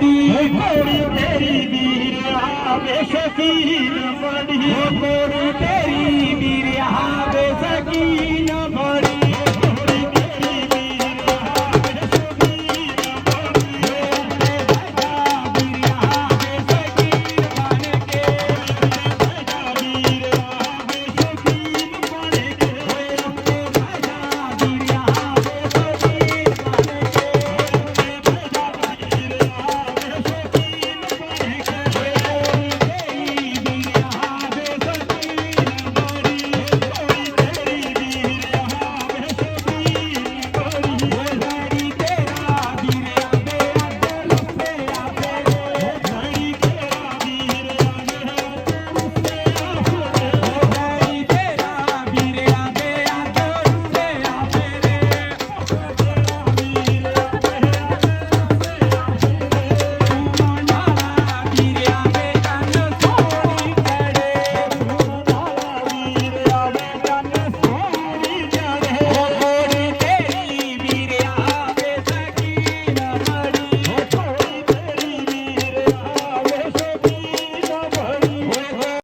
ਤੇਰੀ ਘੋੜੀ ਤੇਰੀ ਵੀਰਾ ਵੇ ਸ਼ਕੀਰ